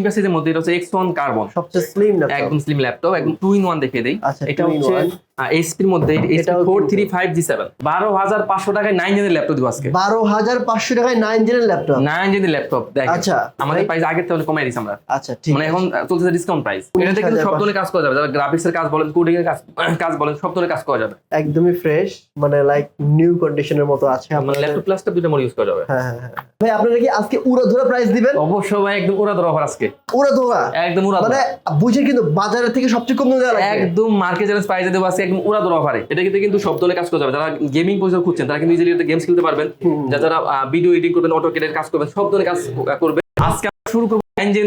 সিরিজের মধ্যে এটা হচ্ছে এক্স ওয়ান কার্বন সবচেয়ে স্লিম ল্যাপটপ একদম স্লিম ল্যাপটপ একদম টু ইন ওয়ান দেখিয়ে দেই। আচ্ছা এটা হচ্ছে। এইচপির মধ্যে এটাও four three five G seven বারো হাজার পাঁচশো টাকায় নাইন জেনের ল্যাপটপ দিব আজকে। বারো হাজার পাঁচশো টাকায় নাইন জেনের ল্যাপটপ নাইন জেনের ল্যাপটপ দেখ। আচ্ছা আমাদের প্রাইস আগের থেকে কমাই দিছি আমরা। আচ্ছা ঠিক মানে এখন চলতেছে ডিসকাউন্ট প্রাইস এটাতে কিন্তু সব ধরনের কাজ করা যাবে। যারা গ্রাফিক্স এর কাজ বলেন কোডিং এর কাজ কাজ বলেন সব ধরনের কাজ করা যাবে। একদমই ফ্রেশ মানে লাইক নিউ কন্ডিশনের মতো আছে মানে ল্যাপটপ প্লাসটা দুটো মোড ইউজ করা যাবে। হ্যাঁ হ্যাঁ হ্যাঁ। ভাই আপনারা কি আজকে উড়া ধরা প্রাইস দিবেন? অবশ্যই ভাই একদম উড়া ধরা অফার আজকে। উড়া ধরা একদম উড়া মানে বুঝে কিন্তু বাজারের থেকে সবচেয়ে কম দামে দেওয়া একদম মার্কেট চ্যালেঞ্জ প্রাইসে দেবো আজকে। একদম উড়া ধরা অফারে এটা কিন্তু কিন্তু সব ধরনের কাজ করা যাবে। যারা গেমিং পয়সা খুঁজছেন তারা কিন্তু ইজিলি গেমস খেলতে পারবেন। যারা ভিডিও এডিটিং করবেন অটো কেটের কাজ করবেন সব ধরনের কাজ করবে। আজকে শুরু করব ইঞ্জিন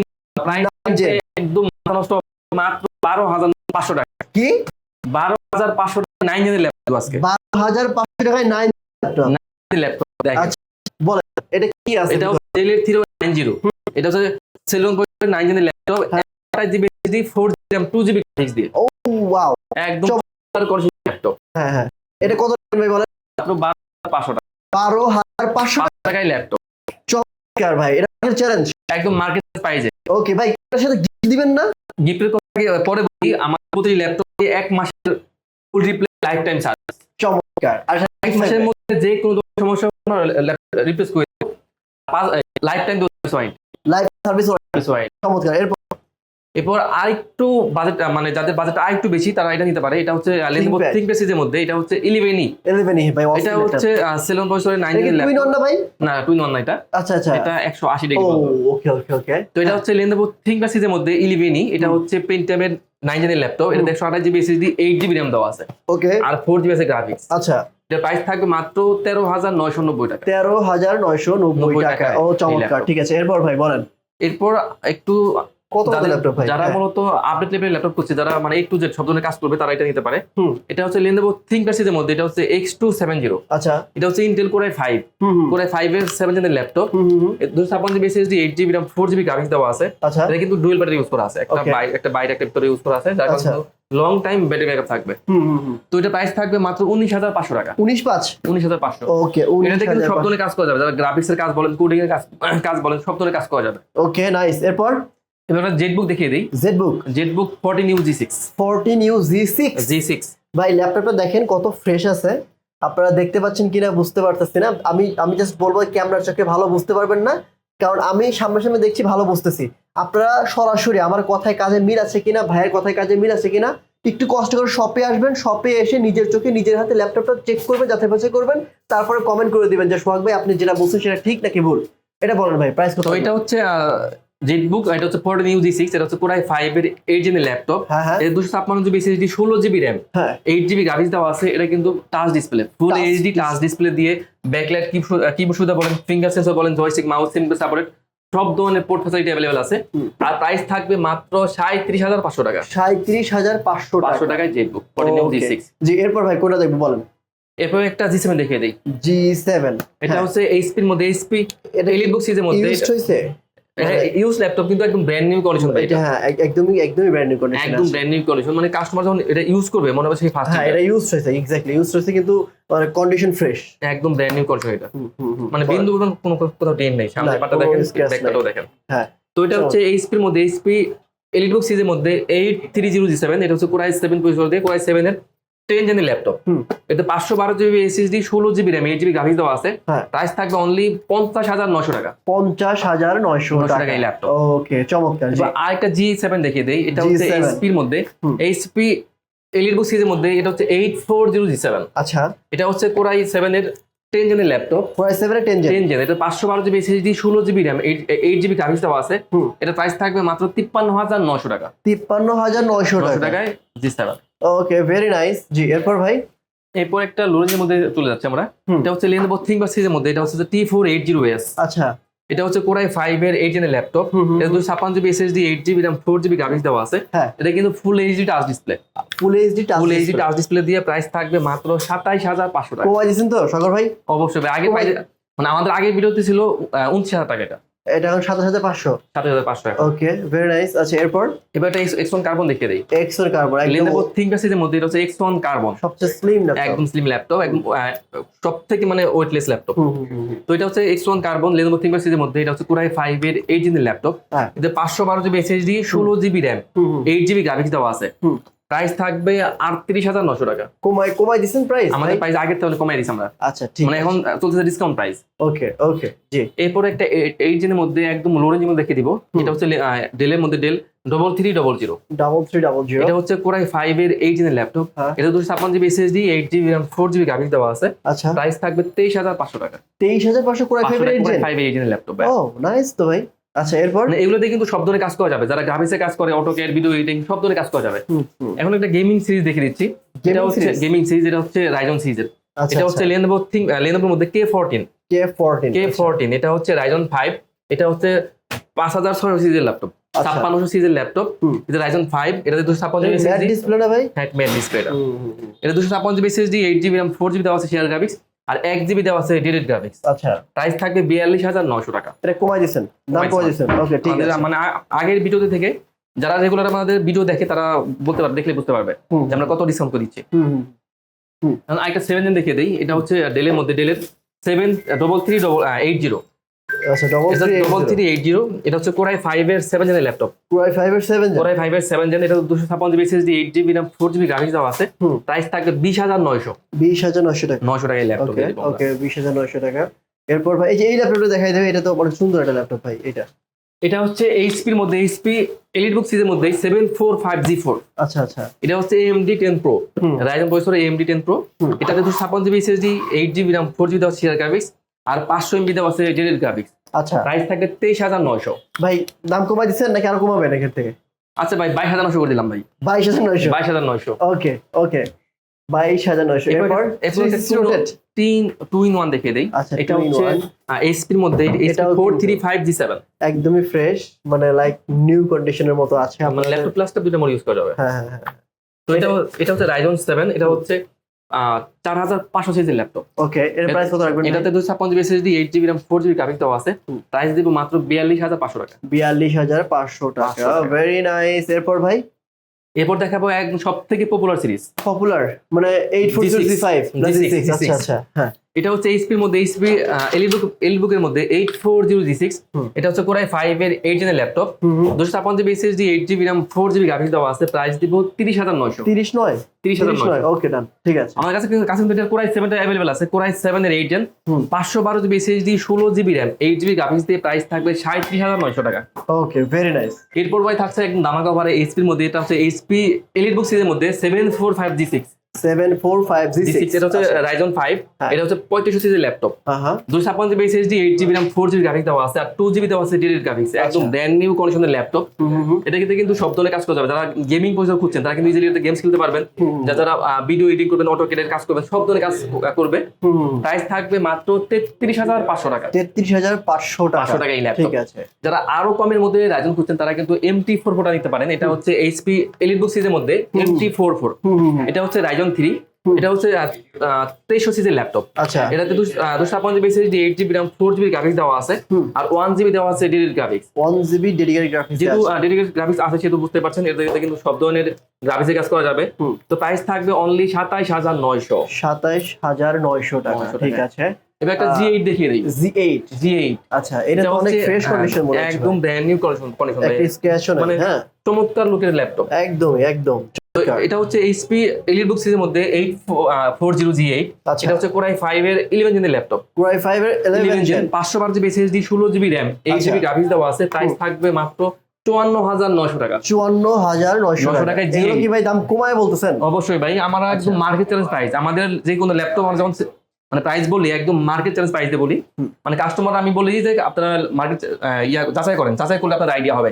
একদম নষ্ট মাত্র বারো হাজার পাঁচশো টাকা। কি? বারো হাজার পাঁচশো টাকা নাইন জেনের ল্যাপটপ আজকে। বারো হাজার পাঁচশো টাকায় নাইন ল্যাপটপ আচ্ছা, এটা কি আছে? এটা হচ্ছে ডেলের থ্রি নাইন জিরো এটা হচ্ছে salon nine জেনের laptop GB four GB two GB দিয়ে। ওয়াও একদম ল্যাপটপ হ্যাঁ হ্যাঁ। এটা কত ভাই বলেন? বারো হাজার পাঁচশো টাকা। বারো হাজার পাঁচশো টাকায় ল্যাপটপ। টাকার ভাই এটা চ্যালেঞ্জ একদম মার্কেট প্রাইসে ওকে ভাই এটার সাথে gift দিবেন না? গিফটের কথা পরে বলি আমার প্রতিটি ল্যাপটপ এক মাসের full replace life time service চমৎকার। আর এক মাসের মধ্যে যে কোনো সমস্যা রিপ্লেস করে লাইফ টাইম লাইভ সার্ভিস চমৎকার। এরপর এরপর আরেকটু বাজেট মানে যাদের বাজেট আরেকটু বেশি তারা এটা নিতে পারে। এটা হচ্ছে লেনোভো। থিঙ্কপ্যাড সিরিজের মধ্যে। এটা হচ্ছে ইলেভেনই ইলেভেন ভাই এটা হচ্ছে সেলন পয়সরের নাইন টুইন ল্যাপটপ না ভাই? না টুইন ওয়ান না এটা। আচ্ছা আচ্ছা। এটা একশো আশি ও ডিগ্রি ওকে ওকে ওকে তো এটা হচ্ছে লেনোভো থিঙ্কপ্যাড সিরিজের মধ্যে ইলেভেনই এটা হুম। হচ্ছে পেন্টামের নাইন জেনের ল্যাপটপ এটা হুম। একশো আঠাশ GB SSD eight GB RAM দেওয়া আছে। ওকে আর ফোর জিবি আছে গ্রাফিক্স আচ্ছা। এটার প্রাইস থাকবে মাত্র তেরো হাজার নয়শো নব্বই টাকা। তেরো হাজার নয়শো নব্বই টাকা। ও চমৎকার। ঠিক আছে এরপর ভাই বলেন। এরপর একটু কত ল্যাপটপ ভাই? যারা হ্যাঁ। মূলত আপডেট লেভেলের ল্যাপটপ করছে যারা মানে এই টু জেড সব ধরনের কাজ করবে তারা এটা নিতে পারে। এটা হচ্ছে থিঙ্কপ্যাড সিরিজের মধ্যে এটা হচ্ছে এক্স টু সেভেন জিরো আচ্ছা। এটা হচ্ছে Intel core i five core i five এর সেভেন জেনের ল্যাপটপ। দুশো ছাপ্পান্ন GB SSD eight GB RAM four GB graphics দেওয়া আছে। আচ্ছা। এটা কিন্তু ডুয়েল ব্যাটারি ইউজ করা আছে। একটা. বাইরে একটা বাইরে একটা ভিতরে ইউজ করা আছে যার। কারণে লং টাইম ব্যাটারি ব্যাকআপ থাকবে। তো এটা প্রাইস থাকবে মাত্র উনিশ হাজার পাঁচশো টাকা। উনিশ পাঁচ? উনিশ হাজার পাঁচশো। ওকে এটাতে কিন্তু সব ধরনের কাজ করা যাবে। যারা গ্রাফিক্স এর কাজ বলেন কোডিং এর কাজ কাজ বলেন সব ধরনের কাজ করা যাবে। ওকে নাইস এরপর? এবার একটা জেট বুক দেখিয়ে দিই। Z book Z book fourteen U G six fourteen U G six G six ভাই ল্যাপটপটা দেখেন কত ফ্রেশ আছে। আপনারা দেখতে পাচ্ছেন কিনা বুঝতে পারতেছি না। আমি আমি জাস্ট বলব ক্যামেরার চোখে ভালো বুঝতে পারবেন না। কারণ আমি সামনাসামনি দেখছি ভালো বুঝতেছি। আপনারা সরাসরি আমার কথায় কাজে মিল আছে কিনা ভাইয়ের কথায় কাজে মিল আছে কিনা একটু কষ্ট করে শপে আসবেন। শপে এসে নিজের চোখে নিজের হাতে ল্যাপটপটা চেক করবেন যাচাই বাছাই করবেন। তারপরে কমেন্ট করে দিবেন যে সোহাগ ভাই আপনি যেটা বলছেন সেটা ঠিক নাকি ভুল? এটা বলেন ভাই প্রাইস কত? এটা হচ্ছে জেট বুক এটা হচ্ছে ফোরটিন ইউ জি সিক্স এটা হচ্ছে কোরাই ফাইভ এর এইট জেনের ল্যাপটপ এর দুশো ছাপ্পান্ন জিবি এসএসডি ষোলো GB RAM eight GB graphics দেওয়া আছে এটা কিন্তু touch display full HD touch display দিয়ে ব্যাকলাইট কিবোর্ড সুবিধা বলেন ফিঙ্গার সেন্সর বলেন জয়স্টিক মাউস সিম্পল সাপোর্টেড সব ধরনের পোর্ট ফ্যাসিলিটি অ্যাভেলেবল আছে। আর প্রাইস থাকবে মাত্র সাঁত্রিশ হাজার পাঁচশো টাকা। সাঁত্রিশ হাজার পাঁচশো পাঁচশো টাকায় Z book fourteen G six G এরপর ভাই কোনটা দেখব বলেন? এরপর একটা জি সেভেন দেখিয়ে দিই। জি সেভেন এটা হ্যাঁ। হচ্ছে এইচপির মধ্যে এইচপি এটা এলিট বুক সিরিজের মধ্যে। হয়েছে ইউজ ল্যাপটপ কিন্তু একদম ব্র্যান্ড নিউ কন্ডিশন এটা হ্যাঁ একদমই একদমই ব্র্যান্ড নিউ কন্ডিশন একদম ব্র্যান্ড নিউ কন্ডিশন মানে কাস্টমার যখন এটা ইউজ করবে মনে হবে সেই ফার্স্ট হ্যাঁ এটা ইউজ হয়েছে এক্স্যাক্টলি ইউজ হয়েছে কিন্তু মানে কন্ডিশন ফ্রেশ একদম ব্র্যান্ড নিউ কন্ডিশন এটা। মানে বিন্দু কোনো কোথাও টেন নেই সামনে পাটা দেখেন ব্যাকটাও দেখেন। হ্যাঁ। তো এটা হচ্ছে এইচপির মধ্যে এইচপি এলিটবুক সিরিজের মধ্যে eight three zero G seven এটা হচ্ছে কোরাই সেভেন পজিশন দিয়ে কোরাই সেভেন এর টেন জেনের ল্যাপটপ। এতে পাঁচশো বারো জিবি এসএসডি ষোলো GB RAM eight GB graphics দেওয়া আছে। হ্যাঁ। প্রাইস থাকবে অনলি পঞ্চাশ হাজার নশো টাকা। পঞ্চাশ হাজার নয়শো টাকা এই ল্যাপটপ ওকে চমৎকার জি। একটা জি সেভেন দেখিয়ে দেই। এটা হচ্ছে G7 এইচপির মধ্যে। এইচপি এলিট বুক সিরিজের মধ্যে এটা হচ্ছে eight four zero G seven আচ্ছা। এটা হচ্ছে কোরাই সেভেন এর ten জেনের laptop four seven ten gen ten gen এটা পাঁচশো বারো জিবি এসএসডি ষোলো GB RAM eight GB graphics দেওয়া আছে। এটা প্রাইস থাকবে মাত্র তিপ্পান্ন হাজার নশো টাকা। তিপ্পান্ন হাজার নশো টাকা। টাকায় ji sir okay very nice ji এরপর ভাই? এরপর একটা লোরেঞ্জের মধ্যে চলে যাচ্ছে আমরা। এটা হচ্ছে লেনবো থিংক বা সিরিজের মধ্যে এটা হচ্ছে T four eight zero S আচ্ছা। এটা হচ্ছে কোরাই ফাইভ এর এইট জেনের ল্যাপটপ এটা দুশো ছাপ্পান্ন GB SSD eight GB RAM four GB graphics দেওয়া আছে। হ্যাঁ। এটা কিন্তু full HD touch display full HD touch full HD touch display দিয়ে প্রাইস থাকবে মাত্র সাতাইশ হাজার পাঁচশো টাকা। কমাই দিয়েছেন তো সাগর ভাই? অবশ্যই আগে মানে আমাদের আগে ভিডিওতে ছিল উনত্রিশ হাজার টাকা এটা। এটা এখন সাতাশ হাজার পাঁচশো। সাত হাজার পাঁচশো ওকে ভেরি নাইস আচ্ছা এরপর? এবার একটা এক্স ওয়ান কার্বন দেখিয়ে দিই। এক্সের কার্বন একদম লেনোভো থিঙ্কপ্যাড সিরিজের মধ্যে এটা হচ্ছে এক্স ওয়ান কার্বন সবচেয়ে স্লিম না একদম স্লিম ল্যাপটপ একদম সব থেকে মানে ওয়েটলেস ল্যাপটপ তো এটা হচ্ছে X one carbon Lenovo ThinkPad সিরিজের মধ্যে এটা হচ্ছে কোরাই ফাইভ এর এইট জিবি ল্যাপটপ। এতে পাঁচশো বারো জিবি এসএসডি ষোলো GB RAM eight GB graphics দেওয়া আছে। প্রাইস থাকবে আটত্রিশ হাজার নশো টাকা। কমাই কমাই দিছেন প্রাইস আমাদের প্রাইস আগের তাহলে কমাই দিচ্ছি আমরা। আচ্ছা ঠিক মানে এখন চলতেছে ডিসকাউন্ট প্রাইস ওকে ওকে জি। এরপর একটা এইট জেনের মধ্যে একদম লো রেঞ্জের মধ্যে দেখে দিব। এটা হচ্ছে ডেলের মধ্যে Dell double three double zero double three double zero এটা হচ্ছে কোরাই ফাইভ এর এইট জেনের ল্যাপটপ। এটা দুশো ছাপ্পান্ন GB SSD eight GB RAM four GB graphics দেওয়া আছে। আচ্ছা। প্রাইস থাকবে তেইশ হাজার পাঁচশো টাকা। তেইশ হাজার পাঁচশো করে ফেভারিট জেন ফাইভ এইট জেনের ল্যাপটপ ও নাইস তো ভাই। আচ্ছা এরপর? মানে এগুলোতে কিন্তু সব ধরনের কাজ করা যাবে। যারা গ্রাফিক্সে কাজ করে অটোকের ভিডিও এডিটিং সব ধরনের কাজ করা যাবে। এখন একটা গেমিং সিরিজ দেখে দিচ্ছি। এটা হচ্ছে গেমিং সিরিজ এটা হচ্ছে রাইজন সিরিজের আচ্ছা এটা হচ্ছে লেনোভো থিং লেনোভোর মধ্যে K fourteen K fourteen K fourteen এটা হচ্ছে রাইজন ফাইভ এটা হচ্ছে পাঁচ হাজার ছয়শো সিরিজের ল্যাপটপ আচ্ছা। ছাপ্পান্নশো সিরিজের ল্যাপটপ। এটা রাইজন ফাইভ এটাতে দুশো ছাপ্পান্ন জিবি এসএসডি ভাই? হ্যাঁ মেন ডিসপ্লে এটা। এটা দুশো ছাপ্পান্ন GB SSD eight GB four GB দেওয়া আছে শেয়ার গ্রাফিক্স আর এক জিবি দেওয়া আছে ডিরেক্ট গ্রাফিক্স আচ্ছা। প্রাইস থাকবে বিয়াল্লিশ হাজার নশো টাকা। এটা কমাই দিয়েছেন? দাম কমাই। দিছেন ওকে ঠিক আছে। মানে আগের ভিডিওতে থেকে যারা রেগুলার আমাদের ভিডিও দেখে তারা বলতে পারবে দেখলে বুঝতে পারবে যে আমরা কত ডিসকাউন্ট করে দিচ্ছি। হুম, হুম। এখন আরেকটা সেভেন দেখিয়ে দিই এটা হচ্ছে ডেলের মধ্যে ডেলের seven double three double eight zero আচ্ছা ডবল এটা ডবল থ্রি এইট জিরো এটা হচ্ছে কোরাই ফাইভ এর সেভেন জেনের ল্যাপটপ ফাইভ এর সেভেন কোরাই ফাইভ এর সেভেন জেন এটা দুশো ছাপ্পান্ন GB SSD eight GB four GB graphics আছে। হুম। প্রাইস থাকবে বিশ হাজার নয়শো। বিশ হাজার নশো টাকা। নয়শো টাকায় ল্যাপটপ ওকে বিশ হাজার নশো টাকা। এরপর ভাই এই যে এই ল্যাপটপটা দেখাই দেবে এটা তো অনেক সুন্দর একটা ল্যাপটপ ভাই এটা। এটা হচ্ছে এইচপির মধ্যে এইচপি এলিট বুক সিরিজের মধ্যে seven four five G four আচ্ছা আচ্ছা। এটা হচ্ছে ten pro. Ryzen processor ten pro এটাতে দুশো ছাপ্পান্ন GB SSD eight GB RAM four GB দেওয়া শেয়ার গ্রাফিক্স আর পাঁচশো এমবি দেওয়া আছে জেডেল গ্রাফিক্স আচ্ছা। প্রাইস থাকবে তেইশ হাজার নয়শো। ভাই দাম কমাই দিচ্ছেন নাকি আরও কমাবেন এখান থেকে? আচ্ছা ভাই বাইশ হাজার নয়শো করে দিলাম ভাই। বাইশ হাজার নয়শো? বাইশ হাজার নয়শো। ওকে ওকে। বাইশ হাজার নয়শো। এরপর- এরপর এরপর একটা 360 rotate? তিন টু ইন ওয়ান দেখিয়ে দেই। আচ্ছা এটা হচ্ছে মধ্যে এটাও four three five G seven একদমই ফ্রেশ মানে লাইক নিউ কন্ডিশনের মতো আছে মানে আপনাদের- ল্যাপটপ প্লাসটা দুটো মোড ইউজ করা যাবে। হ্যাঁ হ্যাঁ হ্যাঁ। তো এটা এটা হচ্ছে রাইজন সেভেন এটা হচ্ছে চার হাজার পাঁচশো সিজির ল্যাপটপ। ওকে এর প্রাইস কত রাখবেন এটাতে দুশো ছাপ্পান্ন SSD eight GB RAM four GB graphics দেওয়া আছে। প্রাইস দিব মাত্র বিয়াল্লিশ হাজার পাঁচশো টাকা। বিয়াল্লিশ হাজার পাঁচশো টাকা। ভেরি নাইস এরপর ভাই? এরপর দেখাবো একদম সব থেকে পপুলার সিরিজ পপুলার মানে eight four G6, G five G6, আচ্ছা আচ্ছা হ্যাঁ। এটা হচ্ছে এইচপির মধ্যে এইচপি এলিবুক এলিবুকের মধ্যে eight four zero G six. এটা হচ্ছে কোরাই ফাইভ এর এইট জেনের ল্যাপটপ দুশো ছাপ্পান্ন GB SSD eight GB RAM four GB graphics দেওয়া আছে প্রাইস দিব তিরিশ হাজার নয়শো। তিরিশ নয়? তিরিশ হাজার নয় ওকে ডান ঠিক আছে। আমার কাছে কিন্তু- কাছে কিন্তু এটা কোরাই সেভেনটা অ্যাভেলেবল আছে কোরাই সেভেন এর এইট জেন। পাঁচশো বারো জিবি এসএসডি ষোলো GB RAM eight GB graphics দিয়ে প্রাইস থাকবে সাঁত্রিশ হাজার নয়শো টাকা। ওকে ভেরি নাইস এরপর ভাই থাকছে একদম দামাকা এইচপির মধ্যে এটা হচ্ছে এইচপি এলিট বুক সিরিজের মধ্যে seven four five G six seven four five G G six এটা হচ্ছে রাইজন ফাইভ। এটা হচ্ছে পঁয়ত্রিশ সিরিজের ল্যাপটপ দুশো ছাপ্পান্ন GB SSD eight GB RAM four GB graphics দেওয়া আছে আর টু জিবি দেওয়া আছে ডিরেক্ট গ্রাফিক্স একদম। ব্র্যান্ড নিউ কন্ডিশনের ল্যাপটপ হুম, হুম, হুম। এটা কিন্তু কিন্তু সব ধরনের কাজ করা যাবে। যারা গেমিং পয়সা খুঁজছেন তারা কিন্তু ইজিলি গেমস খেলতে পারবেন। যারা ভিডিও এডিটিং করবেন অটো কেটের কাজ করবেন সব ধরনের কাজ করবে। প্রাইস থাকবে মাত্র তেত্রিশ হাজার পাঁচশো টাকা। তেত্রিশ হাজার পাঁচশো টাকা। পাঁচশো টাকা এই ল্যাপটপ আছে। যারা আরও কমের মধ্যে রাজন খুঁজছেন তারা কিন্তু এমটি ফোর ফোরটা নিতে পারেন। এটা হচ্ছে এইচপি এলিট বুক সিরিজের মধ্যে এমটি ফোর ফোর। এটা হচ্ছে রাইজন থ্রি হুম। এটা হচ্ছে তেইশশো ল্যাপটপ। আচ্ছা। এটাতে দুশো ছাপ্পান্ন GB SSD eight GB RAM four GB graphics দেওয়া আছে। আর ওয়ান জিবি দেওয়া আছে direct graphics one GB dedicated graphics যেহেতু ডেডিকেট গ্রাফিক্স আছে সেহেতু বুঝতে পারছেন এতে কিন্তু সব ধরনের গ্রাফিক্সের কাজ করা যাবে। তো প্রাইস থাকবে অনলি সাতাইশ হাজার নয়শো। সাতাইশ হাজার নয়শো টাকা। ঠিক আছে। এবার একটা জি এইট দেখিয়ে দিই। জি এইট জি এইট আচ্ছা এটা তো অনেক ফ্রেশ কন্ডিশন মনে হচ্ছে। একদম ব্র্যান্ড নিউ কন্ডিশন কন্ডিশন ভাই। একটা স্ক্র্যাচও নেই মানে- হ্যাঁ। চমৎকার লুকের ল্যাপটপ একদম একদম। তো এটা হচ্ছে এইচপি এলিট বুক সিরিজের মধ্যে eight four zero G eight এটা হচ্ছে কোরাই ফাইভ এর ইলেভেন জেনের ল্যাপটপ কোরাই ফাইভ এর ইলেভেন জেন পাঁচশো বারো জিবি এসএসডি ষোলো GB RAM eight. GB graphics দেওয়া আছে প্রাইস থাকবে মাত্র চুয়ান্ন হাজার নয়শো টাকা। চুয়ান্ন হাজার নয়শো টাকা। টাকায় কি ভাই দাম কমায় বলতেছেন? অবশ্যই ভাই আমরা একদম মার্কেট চ্যালেঞ্জ প্রাইস আমাদের যে কোনো ল্যাপটপ আমরা যখন সে- মানে প্রাইস বলি একদম মার্কেট চ্যালেঞ্জ প্রাইস দিয়ে বলি। মানে কাস্টমার আমি বলি যে আপনারা মার্কেট ইয়া যাচাই করেন। যাচাই করলে আপনার আইডিয়া হবে।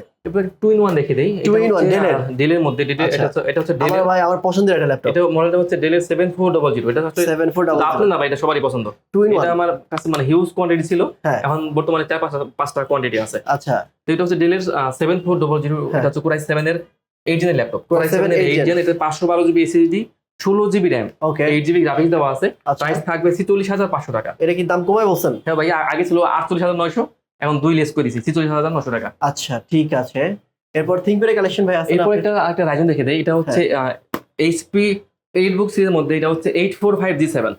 টু ইন ওয়ান দেখে দেই। Two in one, Dell-এর? ডেলের মধ্যে। আচ্ছা। এটা হচ্ছে এটা হচ্ছে ডেলের ভাই আমার পছন্দের একটা ল্যাপটপ এটা মডেলটা হচ্ছে ডেলের সেভেন ফোর ডবল জিরো এটা হচ্ছে সেভেন ফোর ডাবল আপনার না ভাই এটা সবারই পছন্দ। টু ইন এটা আমার কাছে মানে হিউজ কোয়ান্টিটি ছিল। হ্যাঁ। এখন বর্তমানে চার পাঁচটা পাঁচটা কোয়ান্টিটি আছে। আচ্ছা। তো এটা হচ্ছে ডেলের সেভেন ফোর ডবল জিরো হ্যাঁ। এটা হচ্ছে কোরাই সেভেন এর eight জেনের laptop core i i7 seven এর eight এইট জেন এটা পাঁচশো বারো জিবি এসএসডি ষোলো GB RAM okay eight GB graphics দেওয়া আছে। আচ্ছা। প্রাইস থাকবে ছিচল্লিশ হাজার পাঁচশো টাকা। এটা কি দাম কমায় বলছেন? হ্যাঁ ভাই আগে ছিল আটচল্লিশ হাজার নয়শো এখন দুই লেস করে দিছি ছিচল্লিশ হাজার নশো টাকা। আচ্ছা ঠিক আছে। এরপর থিঙ্কপ্যাডের কালেকশন ভাই আছে এরপর একটা একটা রাইজন দেখে দেয় এটা হচ্ছে এইচপি এইট বুক সিরিজের মধ্যে এটা হচ্ছে eight four five G seven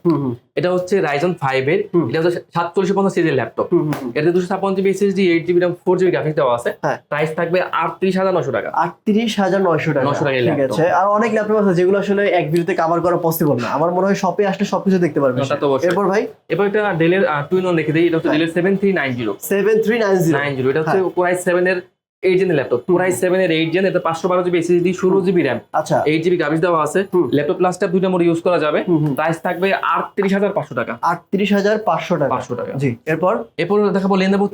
এটা হচ্ছে রাইজন ফাইভ এর এটা হচ্ছে সাতচল্লিশ পঞ্চাশ সিরিজের ল্যাপটপ। এতে দুশো ছাপ্পান্ন GB SSD eight GB four GB graphics দেওয়া আছে। হ্যাঁ। প্রাইস থাকবে আটত্রিশ হাজার নশো টাকা। আটত্রিশ হাজার নয়শো টাকা। 900 টাকায় ঠিক আছে। আর অনেক ল্যাপটপ আছে যেগুলো আসলে এক ভিডিওতে কভার করা পসিবল না। আমার মনে হয় শপে আসলে সবকিছু দেখতে পারবে। এরপর ভাই? এরপর একটা ডেলের টুইন ওয়ান দেখে দিই। এটা হচ্ছে হ্যাঁ। ডেলের seven three nine zero seven three nine zero nine zero এটা হচ্ছে হ্যাঁ। কোরাই সেভেন এর eight gen laptop core i seven এর এইট জেন এতে পাঁচশো বারো জিবি এসএসডি ষোলো জিবি র্যাম আচ্ছা। এইট জিবি গ্রাফিক্স দেওয়া আছে। ল্যাপটপ প্লাসটা দুইটা মোড ইউজ করা যাবে। প্রাইস থাকবে আটত্রিশ হাজার পাঁচশো টাকা। আটত্রিশ হাজার পাঁচশো টাকা। পাঁচশো টাকা। জি এরপর? এরপর দেখাবো লেনদেবো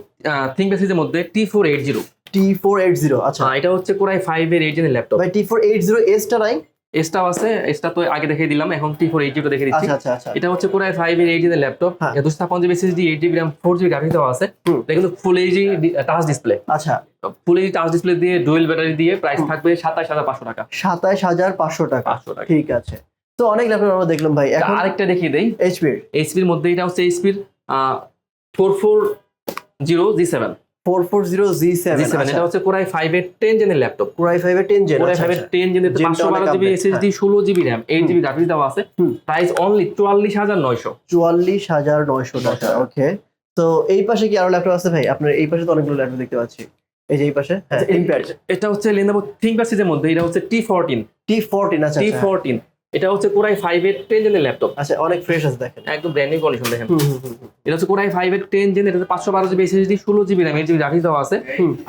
থিং বেসিসের মধ্যে T four eight zero T four eight zero আচ্ছা। এটা হচ্ছে কোরাই ফাইভ এর এইট জেনের ল্যাপটপ ভাই টি ফোর এইট জিরো এসটা নাই। এসটাও আছে এসটা তো আগে দেখিয়ে দিলাম এখন টি ফোর এইট জিরো দেখে দিচ্ছি। আচ্ছা আচ্ছা আচ্ছা। এটা হচ্ছে কোরাই ফাইভ এর এইট জেনের ল্যাপটপ। দুশো ছাপ্পান্ন GB SSD eight GB RAM four GB graphics দেওয়া আছে। এটা কিন্তু ফুল এইচডি টাচ ডিসপ্লে আচ্ছা। ফুল এইচডি টাচ ডিসপ্লে দিয়ে ডুয়েল ব্যাটারি দিয়ে প্রাইস থাকবে সাতাশ হাজার পাঁচশো টাকা। সাতাশ হাজার পাঁচশো টাকা। পাঁচশো টাকা। ঠিক আছে। তো অনেক ল্যাপটপ আমরা দেখলাম ভাই। এখন আরেকটা দেখিয়ে দেই। এইচপির এইচপির মধ্যে এটা হচ্ছে এইচপির four four zero G seven four four zero G G seven seven এটা হচ্ছে কোরাই ফাইভ এর টেন জেনের ল্যাপটপ কোরাই ফাইভের ten gen core i five এর টেন জেনের পাঁচশো বারো জিবি এসএসডি ষোলো GB RAM eight GB graphics দেওয়া আছে। প্রাইস অনলি চুয়াল্লিশ হাজার নয়শো। চুয়াল্লিশ হাজার নয়শো টাকা। ওকে তো এই পাশে কি আরও ল্যাপটপ আছে ভাই? আপনার এই পাশে তো অনেকগুলো ল্যাপটপ দেখতে পাচ্ছি। এই যে এই পাশে হ্যাঁ। এটা হচ্ছে লেনোভো থিঙ্কপ্যাড সিরিজের মধ্যে এটা হচ্ছে টি ফোরটিন টি ফোরটিন আচ্ছা টি আচ্ছা। ফোরটিন এটা হচ্ছে কোরাই ফাইভ এর টেন জেনের ল্যাপটপ আচ্ছা অনেক ফ্রেশ আছে দেখেন একদম ব্র্যান্ড নিউ কন্ডিশন দেখেন। এটা হচ্ছে কোরাই ফাইভ এর টেন জেন এটাতে পাঁচশো বারো জিবি এসএসডি ষোলো GB RAM eight GB graphics দেওয়া আছে।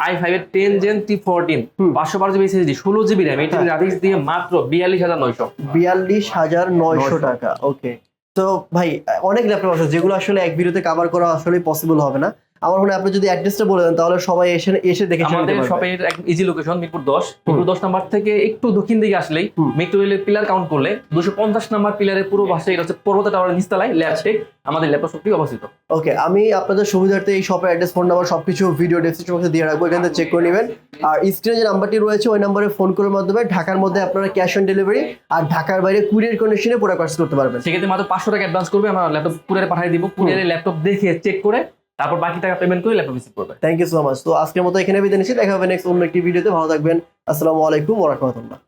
আই ফাইভ এর টেন জেন টি ফোরটিন। পাঁচশো বারো জিবি এসএসডি ষোলো GB RAM eight GB. Graphics দিয়ে মাত্র বিয়াল্লিশ হাজার নয়শো বিয়াল্লিশ হাজার নয়শো টাকা ওকে তো ভাই অনেক ল্যাপটপ আছে যেগুলো আসলে এক ভিডিওতে কভার করা আসলে পসিবল হবে না আমার মনে হয় আপনি যদি অ্যাড্রেসটা বলে দেন তাহলে সবাই এসে এসে দেখে আমাদের। শপের ইজি লোকেশন মিরপুর দশ। মিরপুর দশ নাম্বার থেকে একটু দক্ষিণ দিকে আসলেই। মেট্রো রেলের পিলার কাউন্ট করলে দুশো পঞ্চাশ নাম্বার পিলারের পুরো পাশে এটা হচ্ছে পর্বত টাওয়ারের নিচতলায় ল্যাবটেক আমাদের ল্যাপটপ শপটি অবস্থিত। ওকে আমি আপনাদের সুবিধার্থে এই শপের অ্যাড্রেস ফোন নাম্বার সবকিছু ভিডিও ডেসক্রিপশন বক্সে দিয়ে রাখব এখান থেকে চেক করে নেবেন। আর স্ক্রিনে যে নাম্বারটি রয়েছে ওই নাম্বারে ফোন করার মাধ্যমে ঢাকার মধ্যে আপনারা ক্যাশ অন ডেলিভারি আর ঢাকার বাইরে কুরিয়ার কন্ডিশনে পুরো পার্স করতে পারবেন। সেক্ষেত্রে মাত্র পাঁচশো টাকা অ্যাডভান্স করবে আমরা ল্যাপটপ কুরিয়ারে পাঠিয়ে দিব। কুরিয়ারে ল্যাপটপ দেখে চেক করে তারপর বাকি টাকা পেমেন্ট করে ল্যাপটপ রিসিভ করবে। থ্যাংক ইউ সো মাচ তো আজকের মতো এখানে বিদায় নিচ্ছি। দেখা হবে নেক্সট অন্য একটি ভিডিওতে ভালো থাকবেন। আসসালামু আলাইকুম ওরহমতুল্লাহ